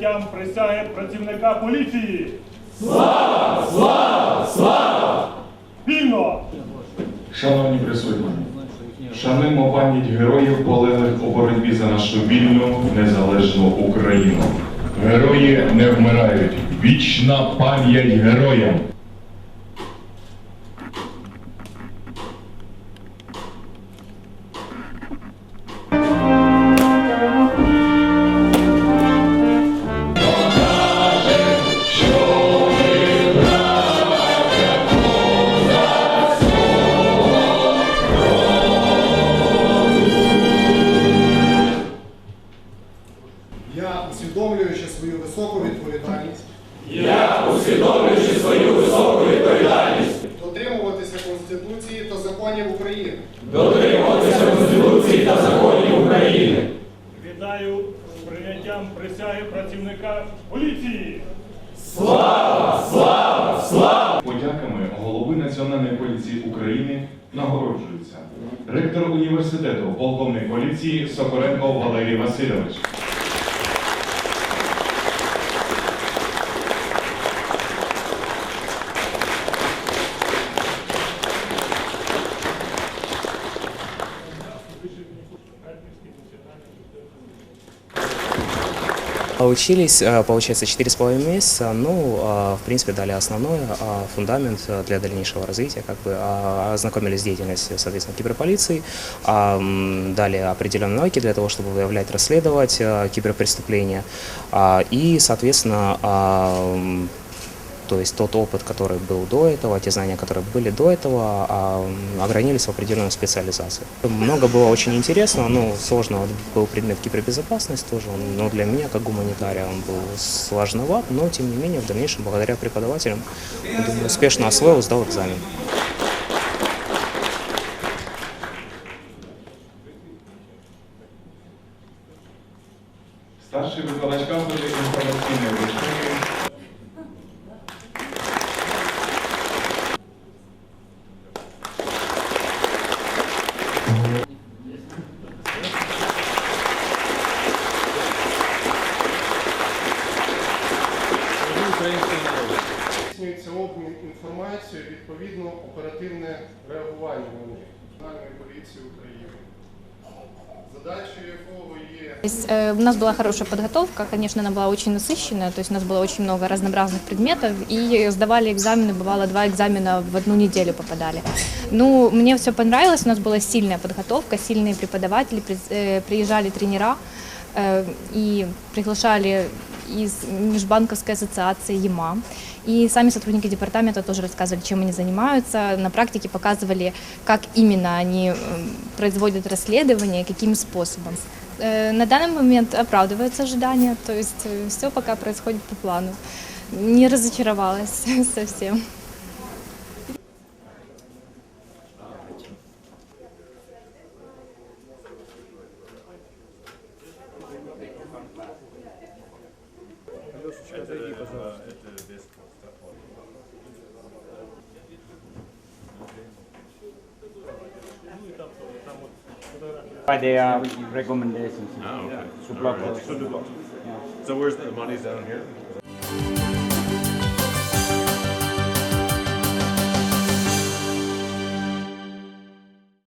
прийняттям присяги працівника поліції. Слава! Слава! Слава! Вільно! Шановні присутні, шануємо пам'ять героїв, полеглих у боротьбі за нашу вільну, незалежну Україну. Герої не вмирають. Вічна пам'ять героям! Я, усвідомлюючи свою високу відповідальність, Я, усвідомлюючи свою високу відповідальність, дотримуватися Конституції та законів України, дотримуватися Конституції та законів України. Вітаю з прийняттям присяги працівника поліції. Слава! Слава! Подяками голови Національної поліції України нагороджується ректор університету, полковник поліції Сокоренко Валерій Васильович. Учились, э, получается, четыре с половиной месяца. Ну, а, в принципе, дали основной а, фундамент э, для дальнейшего развития. Как бы а, ознакомились с деятельностью, соответственно, киберполиции, а, м, дали определенные навыки для того, чтобы выявлять, расследовать э, киберпреступления. А, И, соответственно, а, м, то есть тот опыт, который был до этого, те знания, которые были до этого, а, м, огранились в определенной специализации. Много было очень интересного, ну, сложно вот был предмет кибербезопасность тоже, он, ну, для меня, как гуманитария, он был сложноват, но, тем не менее, в дальнейшем, благодаря преподавателям, думаю, успешно освоил, сдал экзамен. Старший викладач кафедри інформаційної безпеки здійснюється обмін інформацією, відповідно оперативне реагування на них Національної поліції України. Задачею якого є То есть, э, У нас была хорошая подготовка, конечно, она была очень насыщенная, то есть у нас было очень много разнообразных предметов, и сдавали экзамены, бывало два экзамена в одну неделю попадали. Ну, мне все понравилось, у нас была сильная подготовка, сильные преподаватели, приз- э, приезжали тренера э, и приглашали из Межбанковской ассоциации ЕМА. И сами сотрудники департамента тоже рассказывали, чем они занимаются. На практике показывали, как именно они м, производят расследование, каким способом. Э, На данный момент оправдываются ожидания, то есть все пока происходит по плану. Не разочаровалась совсем. by their uh, recommendations. Oh, okay. To block All right. those. Yeah. So where's the money's down here?